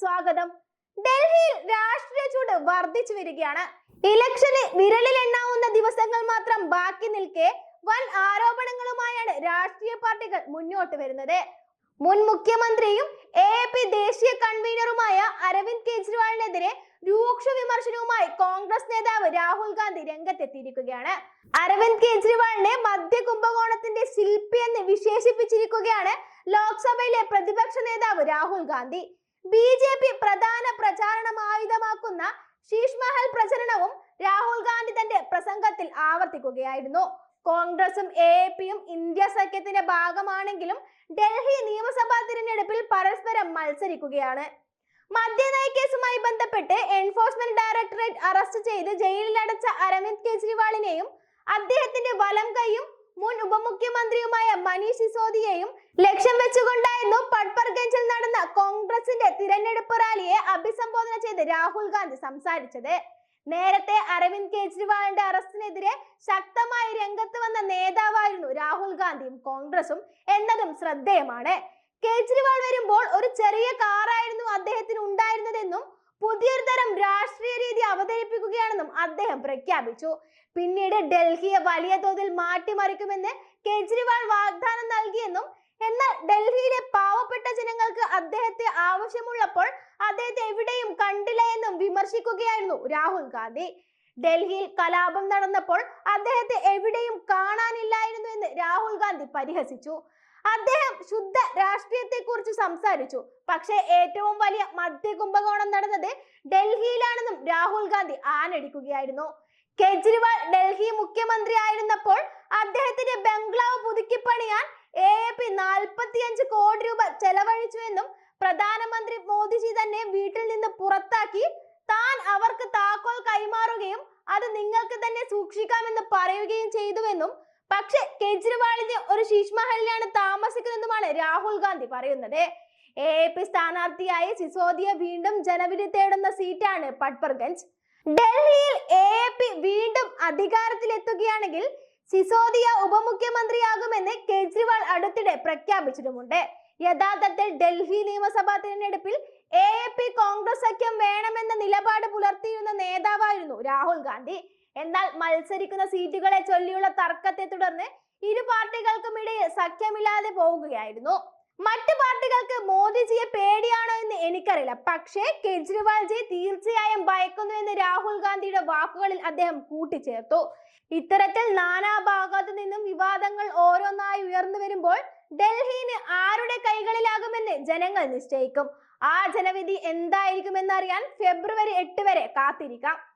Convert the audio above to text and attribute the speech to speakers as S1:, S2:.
S1: സ്വാഗതം. ഡൽഹിയിൽ രാഷ്ട്രീയ ചൂട് വർദ്ധിച്ചു വരികയാണ്. ഇലക്ഷന് വിരലിലെണ്ണാവുന്ന ദിവസങ്ങൾ മാത്രം ബാക്കി നിൽക്കെ വൻ ആരോപണങ്ങളുമായാണ് രാഷ്ട്രീയ പാർട്ടികൾ മുന്നോട്ട് വരുന്നത്. മുൻ മുഖ്യമന്ത്രിയും എ പി ദേശീയ കൺവീനറുമായ അരവിന്ദ് കെജ്രിവാളിനെതിരെ രൂക്ഷ വിമർശനവുമായി കോൺഗ്രസ് നേതാവ് രാഹുൽ ഗാന്ധി രംഗത്തെത്തിയിരിക്കുകയാണ്. അരവിന്ദ് കെജ്രിവാളിനെ മധ്യ കുംഭകോണത്തിന്റെ ശില്പി എന്ന് വിശേഷിപ്പിച്ചിരിക്കുകയാണ് ലോക്സഭയിലെ പ്രതിപക്ഷ നേതാവ് Rahul Gandhi B J P പ്രധാന പ്രചാരണം ആയുധമാക്കുന്ന ശീഷ്മഹൽ പ്രചരണവും രാഹുൽ ഗാന്ധി തന്റെ പ്രസംഗത്തിൽ ആവർത്തിക്കുകയായിരുന്നു. കോൺഗ്രസും എ പിയും ഇന്ത്യ സഖ്യത്തിന്റെ ഭാഗമാണെങ്കിലും ഡൽഹി നിയമസഭാ തിരഞ്ഞെടുപ്പിൽ പരസ്പരം മത്സരിക്കുകയാണ്. മദ്യനയ കേസുമായി ബന്ധപ്പെട്ട് എൻഫോഴ്സ്മെന്റ് ഡയറക്ടറേറ്റ് അറസ്റ്റ് ചെയ്ത് ജയിലിലടച്ച അരവിന്ദ് കെജ്രിവാളിനെയും അദ്ദേഹത്തിന്റെ വലം കൈയും മുൻ ഉപമുഖ്യമന്ത്രിയുമായ മനീഷ് സിസോദിയെയും ലക്ഷ്യം വെച്ചുകൊണ്ടായിരുന്നു പട്പർഗഞ്ചിൽ നടന്ന കോൺഗ്രസിന്റെ തിരഞ്ഞെടുപ്പ് റാലിയെ അഭിസംബോധന ചെയ്ത് രാഹുൽ ഗാന്ധി സംസാരിച്ചത്. നേരത്തെ അരവിന്ദ് കെജ്രിവാളിന്റെ അറസ്റ്റിനെതിരെ ശക്തമായി രംഗത്ത് വന്ന നേതാവായിരുന്നു രാഹുൽ ഗാന്ധിയും കോൺഗ്രസും എന്നതും ശ്രദ്ധേയമാണ്. കേജ്രിവാൾ വരുമ്പോൾ ഒരു ചെറിയ കാറായിരുന്നു അദ്ദേഹത്തിന് ഉണ്ടായിരുന്നതെന്നും പുതിയൊരു തരം രാഷ്ട്രീയ രീതി അവതരിപ്പിക്കുകയാണെന്നും അദ്ദേഹം പ്രഖ്യാപിച്ചു. പിന്നീട് ഡൽഹിയെ വലിയ തോതിൽ മാറ്റിമറിക്കുമെന്ന് കെജ്രിവാൾ വാഗ്ദാനം നൽകിയെന്നും എന്നാൽ ഡൽഹിയിലെ പാവപ്പെട്ട ജനങ്ങൾക്ക് അദ്ദേഹത്തെ ആവശ്യമുള്ളപ്പോൾ അദ്ദേഹത്തെ എവിടെയും കണ്ടില്ല എന്നും വിമർശിക്കുകയായിരുന്നു രാഹുൽ ഗാന്ധി. ഡൽഹിയിൽ കലാപം നടന്നപ്പോൾ അദ്ദേഹത്തെ എവിടെയും കാണാനില്ലായിരുന്നു എന്ന് രാഹുൽ ഗാന്ധി പരിഹസിച്ചു. അദ്ദേഹം ശുദ്ധ രാഷ്ട്രീയത്തെ കുറിച്ച് സംസാരിച്ചു. പക്ഷേ ഏറ്റവും വലിയ മധ്യ കുംഭകോണം നടന്നത് ഡൽഹിയിലാണെന്നും രാഹുൽ ഗാന്ധി ആനടിക്കുകയായിരുന്നു കെജ്രിവാൾ ഡൽഹി മുഖ്യമന്ത്രി ആയിരുന്നപ്പോൾ അദ്ദേഹത്തിന്റെ ബംഗ്ലാവ് പുതുക്കിപ്പണിയാൻ എ പി നാൽപ്പത്തിയഞ്ച് കോടി രൂപ ചെലവഴിച്ചു എന്നും പ്രധാനമന്ത്രി മോദിജി തന്നെ വീട്ടിൽ നിന്ന് പുറത്താക്കി താൻ അവർക്ക് താക്കോൽ കൈമാറുകയും അത് നിങ്ങൾക്ക് തന്നെ സൂക്ഷിക്കാമെന്ന് പറയുകയും ചെയ്തുവെന്നും പക്ഷെ കെജ്രിവാളിന് ഒരു ശീഷ്മഹലിലാണ് താമസിക്കുന്നതെന്നുമാണ് രാഹുൽ ഗാന്ധി. പറയുന്നത് എ പി സ്ഥാനാർത്ഥിയായി സിസോദിയ വീണ്ടും ജനവിധി തേടുന്ന സീറ്റാണ് പട്പർഗഞ്ച്. ഡൽഹിയിൽ എ പി വീണ്ടും അധികാരത്തിലെത്തുകയാണെങ്കിൽ സിസോദിയ ഉപമുഖ്യമന്ത്രിയാകുമെന്ന് കേജ്രിവാൾ അടുത്തിടെ പ്രഖ്യാപിച്ചിട്ടുമുണ്ട്. യഥാർത്ഥത്തിൽ ഡൽഹി നിയമസഭാ തിരഞ്ഞെടുപ്പിൽ എ പി കോൺഗ്രസ് സഖ്യം വേണമെന്ന നിലപാട് പുലർത്തിയിരുന്ന നേതാവായിരുന്നു രാഹുൽ ഗാന്ധി. എന്നാൽ മത്സരിക്കുന്ന സീറ്റുകളെ ചൊല്ലിയുള്ള തർക്കത്തെ തുടർന്ന് ഇരു പാർട്ടികൾക്കും ഇടയിൽ സഖ്യമില്ലാതെ പോവുകയായിരുന്നു. മറ്റു പാർട്ടികൾക്ക് മോദിജിയെ പേടിയാണോ എന്ന് എനിക്കറിയില്ല. പക്ഷേ കെജ്രിവാൾജി തീർച്ചയായും ഭയക്കുന്നു എന്ന് രാഹുൽ ഗാന്ധിയുടെ വാക്കുകളിൽ അദ്ദേഹം കൂട്ടിച്ചേർത്തു. ഇത്തരത്തിൽ നാനാഭാഗത്തു നിന്നും വിവാദങ്ങൾ ഓരോന്നായി ഉയർന്നു വരുമ്പോൾ ഡൽഹിന് ആരുടെ കൈകളിലാകുമെന്ന് ജനങ്ങൾ നിശ്ചയിക്കും. ആ ജനവിധി എന്തായിരിക്കുമെന്നറിയാൻ ഫെബ്രുവരി എട്ട് വരെ കാത്തിരിക്കാം.